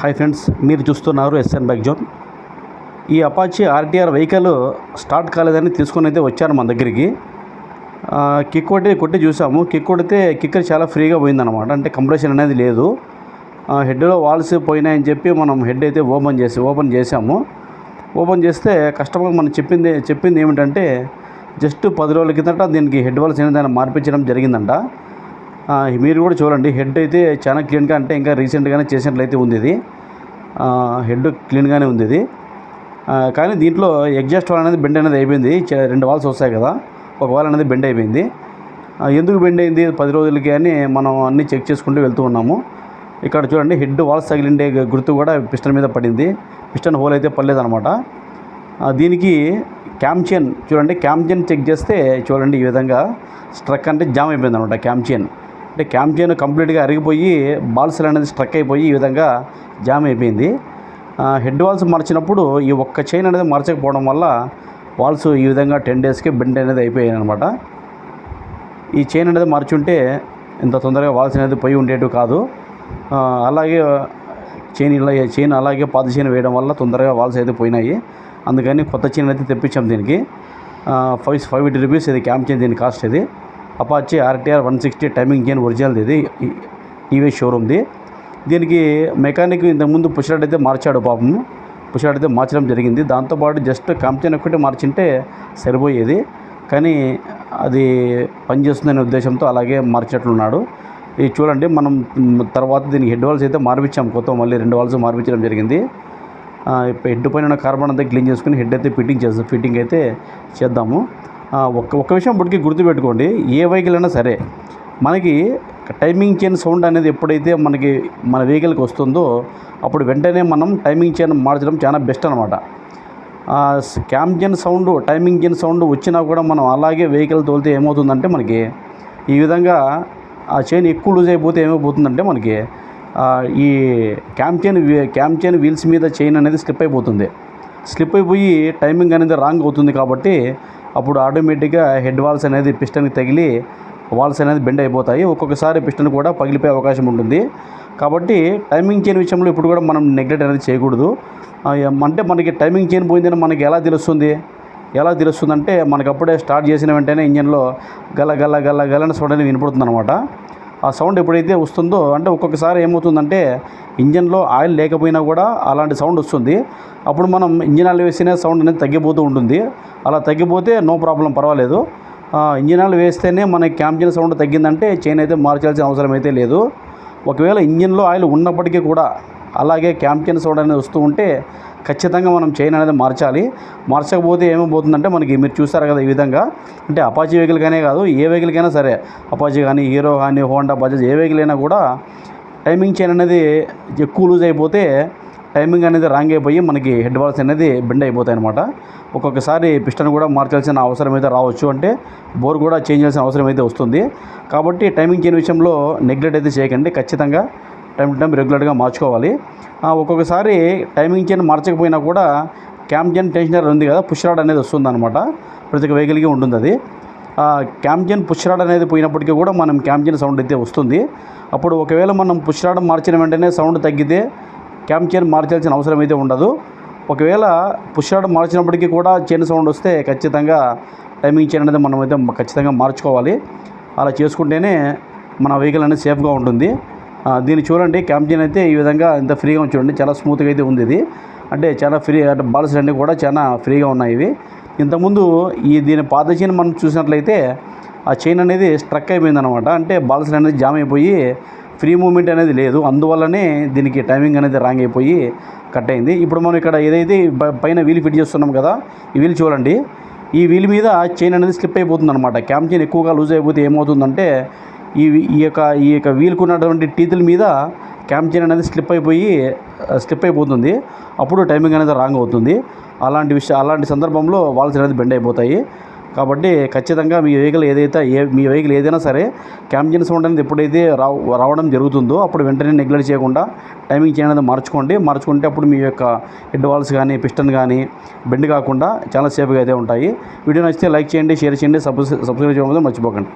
Hi friends మీరు చూస్తున్నారు SN bike zone. ఈ అపాచీ ఆర్టీఆర్ వెహికల్ స్టార్ట్ కాలేదని తీసుకొని అయితే వచ్చారు మన దగ్గరికి. కిక్ కొట్టి కొట్టి చూసాము. కిక్ కొడితే కిక్కర్ చాలా ఫ్రీగా పోయిందనమాట అంటే కంప్రెషన్ అనేది లేదు. ఆ, హెడ్లో వాల్స్ పోయినాయని చెప్పి మనం హెడ్ అయితే ఓపెన్ చేసి ఓపెన్ చేసాము ఓపెన్ చేస్తే కస్టమర్ మనం చెప్పింది చెప్పింది ఏమిటంటే జస్ట్ పది రోజుల కిందట దీనికి హెడ్ వాల్స్ అనేది మార్పించడం జరిగిందంట. మీరు కూడా చూడండి హెడ్ అయితే చాలా క్లీన్గా అంటే ఇంకా రీసెంట్గానే చేసినట్లయితే ఉంది ఇది. హెడ్ క్లీన్గానే ఉంది ఇది. కానీ దీంట్లో ఎగ్జాస్ట్ వాల్ అనేది బెండ్ అనేది అయిపోయింది. రెండు వాల్స్ వస్తాయి కదా ఒక వాల్ అనేది బెండ్ అయిపోయింది. ఎందుకు బెండ్ అయింది? పది రోజులకి అని మనం అన్నీ చెక్ చేసుకుంటూ వెళ్తూ ఉన్నాము. ఇక్కడ చూడండి హెడ్ వాల్స్ తగిలిండే గుర్తు కూడా పిస్టన్ మీద పడింది. పిస్టన్ హోల్ అయితే పడలేదు అనమాట దీనికి క్యామ్చెన్ చూడండి క్యామ్చెన్ చెక్ చేస్తే చూడండి ఈ విధంగా స్ట్రక్ అంటే జామ్ అయిపోయింది అనమాట క్యామ్చెన్ అంటే క్యామ్ కంప్లీట్గా అరిగిపోయి బాల్స్ అనేది స్ట్రక్ అయిపోయి ఈ విధంగా జామ్ అయిపోయింది. హెడ్ వాల్స్ మార్చినప్పుడు ఈ ఒక్క చైన్ అనేది మార్చకపోవడం వల్ల వాల్స్ ఈ విధంగా టెన్ డేస్కి బెండ్ అనేది అయిపోయాయి అనమాట ఈ చైన్ అనేది మార్చుంటే ఇంత తొందరగా వాల్స్ అనేది పోయి ఉండేటివి కాదు. అలాగే చైన్ ఇలా చైన్ అలాగే పాత చైన్ వేయడం వల్ల తొందరగా వాల్స్ అయితే పోయినాయి. అందుకని కొత్త చైన్ అయితే తెప్పించాం దీనికి. ఫైవ్ ఫైవ్ ఎయిటీ రూపీస్ ఇది క్యాంప్ చైన్ దీని కాస్ట్ ఇది. Apache RTR one sixty timing gain original ఇది. టీవీ షోరూమ్ది దీనికి మెకానిక్ ఇంతకుముందు పుషాడ్ అయితే మార్చాడు పాపం. పుషాడ్ అయితే మార్చడం జరిగింది. దాంతోపాటు జస్ట్ కంపెనీ ఒక్కటి మార్చింటే సరిపోయేది. కానీ అది పనిచేస్తుందనే ఉద్దేశంతో అలాగే మార్చినట్లున్నాడు ఇది చూడండి మనం తర్వాత దీనికి హెడ్ వాల్స్ అయితే మార్పించాం. కొత్త మళ్ళీ రెండు వాల్స్ మార్పించడం జరిగింది. ఇప్పుడు హెడ్ పైన ఉన్న కార్బన్ అంతా క్లీన్ చేసుకుని హెడ్ అయితే ఫిట్టింగ్ చేస్తాం ఫిట్టింగ్ అయితే చేద్దాము. ఒక్క ఒక్క విషయం ఇప్పటికీ గుర్తుపెట్టుకోండి ఏ వెహికల్ అయినా సరే మనకి టైమింగ్ చైన్ సౌండ్ అనేది ఎప్పుడైతే మనకి మన వెహికల్కి వస్తుందో అప్పుడు వెంటనే మనం టైమింగ్ చైన్ మార్చడం చాలా బెస్ట్ అనమాట cam chain sound timing chain sound వచ్చినా కూడా మనం అలాగే వెహికల్ తోలితే ఏమవుతుందంటే మనకి ఈ విధంగా ఆ చైన్ ఎక్కువ లూజ్ అయిపోతే ఏమైపోతుందంటే మనకి ఈ cam chain cam chain wheels మీద చైన్ అనేది స్లిప్ అయిపోతుంది. స్లిప్ అయిపోయి టైమింగ్ అనేది రాంగ్ అవుతుంది కాబట్టి అప్పుడు ఆటోమేటిక్గా హెడ్ వాల్స్ అనేది పిస్టన్కి తగిలి వాల్స్ అనేది బెండ్ అయిపోతాయి. ఒక్కొక్కసారి పిస్టన్ కూడా పగిలిపోయే అవకాశం ఉంటుంది. కాబట్టి టైమింగ్ చైన్ విషయంలో ఇప్పుడు కూడా మనం నెగ్లెక్ట్ అనేది చేయకూడదు. అంటే మనకి టైమింగ్ చైన్ పోయిందని మనకి ఎలా తెలుస్తుంది? ఎలా తెలుస్తుందంటే మనకు అప్పుడే స్టార్ట్ చేసిన వెంటనే ఇంజన్లో గల గల గల గలని చూడని వినపడుతుంది అనమాట ఆ సౌండ్ ఎప్పుడైతే వస్తుందో అంటే ఒక్కొక్కసారి ఏమవుతుందంటే ఇంజన్లో ఆయిల్ లేకపోయినా కూడా అలాంటి సౌండ్ వస్తుంది. అప్పుడు మనం ఇంజిన్ ఆయిల్ వేసిన సౌండ్ అనేది తగ్గిపోతూ ఉంటుంది. అలా తగ్గిపోతే నో ప్రాబ్లం పర్వాలేదు. ఇంజిన్ ఆయిల్ వేస్తేనే మనకి క్యాంప్జిన్ సౌండ్ తగ్గిందంటే చైన్ అయితే మార్చాల్సిన అవసరం అయితే లేదు. ఒకవేళ ఇంజిన్లో ఆయిల్ ఉన్నప్పటికీ కూడా అలాగే క్యాంపియన్ సోడా అనేది వస్తూ ఉంటే ఖచ్చితంగా మనం చైన్ అనేది మార్చాలి. మార్చకపోతే ఏమైపోతుందంటే మనకి మీరు చూసారు కదా ఈ విధంగా. అంటే అపాచీ వెహికల్గానే కాదు ఏ వెహికల్కైనా సరే అపాచీ కానీ హీరో కానీ హోండా బజాజ్ ఏ వెహికల్ అయినా కూడా టైమింగ్ చైన్ అనేది ఎక్కువ లూజ్ అయిపోతే టైమింగ్ అనేది రాంగ్ అయిపోయి మనకి హెడ్ వాల్స్ అనేది బెండ్ అయిపోతాయి అనమాట ఒక్కొక్కసారి పిస్టన్ కూడా మార్చాల్సిన అవసరం అయితే రావచ్చు. అంటే బోర్ కూడా చేంజ్ చేయాల్సిన అవసరం అయితే వస్తుంది. కాబట్టి టైమింగ్ చైన్ విషయంలో నెగ్లెక్ట్ అయితే చేయకండి. ఖచ్చితంగా టైం టు టైం రెగ్యులర్గా మార్చుకోవాలి. ఒక్కొక్కసారి టైమింగ్ చైన్ మార్చకపోయినా కూడా క్యాంప్జన్ చైన్ టెన్షనర్ ఉంది కదా పుష్రాడ్ అనేది వస్తుంది అనమాట ప్రతి ఒక్క వెహికల్కి ఉంటుంది అది. క్యాంప్జన్ పుష్రాడ్ అనేది పోయినప్పటికీ కూడా మనం క్యాంప్జన్ సౌండ్ అయితే వస్తుంది. అప్పుడు ఒకవేళ మనం పుష్రాడ్ మార్చిన వెంటనే సౌండ్ తగ్గితే క్యాంప్జన్ మార్చాల్సిన అవసరం అయితే ఉండదు. ఒకవేళ పుష్రాడ్ మార్చినప్పటికీ కూడా చైన్ సౌండ్ వస్తే ఖచ్చితంగా టైమింగ్ చైన్ అనేది మనం అయితే ఖచ్చితంగా మార్చుకోవాలి. అలా చేసుకుంటేనే మన వెహికల్ అనేది సేఫ్గా ఉంటుంది. దీన్ని చూడండి క్యామ్ అయితే ఈ విధంగా ఇంత ఫ్రీగా చూడండి చాలా స్మూత్గా అయితే ఉంది ఇది. అంటే చాలా ఫ్రీ అంటే బాల్స్ అన్నీ కూడా చాలా ఫ్రీగా ఉన్నాయి ఇవి. ఇంతకుముందు ఈ దీని పాత చైన్ మనం చూసినట్లయితే ఆ చైన్ అనేది స్ట్రక్ అయిపోయింది అనమాట అంటే బాల్స్ అనేది జామ్ అయిపోయి ఫ్రీ మూమెంట్ అనేది లేదు. అందువల్లనే దీనికి టైమింగ్ అనేది రాంగ్ అయిపోయి కట్ అయింది. ఇప్పుడు మనం ఇక్కడ ఏదైతే పైన వీల్ ఫిట్ చేస్తున్నాం కదా ఈ వీల్ చూడండి. ఈ వీల్ మీద చైన్ అనేది స్లిప్ అయిపోతుంది అనమాట క్యామ్ చైన్ ఎక్కువగా లూజ్ అయిపోతే ఏమవుతుందంటే ఈ ఈ యొక్క ఈ యొక్క వీలుకున్నటువంటి టీతుల మీద క్యామ్ చైన్ అనేది స్లిప్ అయిపోయి స్లిప్ అయిపోతుంది. అప్పుడు టైమింగ్ అనేది రాంగ్ అవుతుంది. అలాంటి విషయం అలాంటి సందర్భంలో వాల్స్ అనేది బెండ్ అయిపోతాయి. కాబట్టి ఖచ్చితంగా మీ వెహికల్ ఏదైతే ఏ మీ వెహికల్ ఏదైనా సరే క్యాంపియన్ సౌండ్ అనేది ఎప్పుడైతే రావ రావడం జరుగుతుందో అప్పుడు వెంటనే నెగ్లెక్ట్ చేయకుండా టైమింగ్ చేయడం అనేది మార్చుకోండి. మార్చుకుంటే అప్పుడు మీ యొక్క హెడ్ వాల్స్ కానీ పిస్టన్ కానీ బెండ్ కాకుండా చాలా సేఫ్గా అయితే ఉంటాయి. వీడియో నచ్చితే లైక్ చేయండి షేర్ చేయండి సబ్స్క్రైబ్ చేయడం మర్చిపోకండి.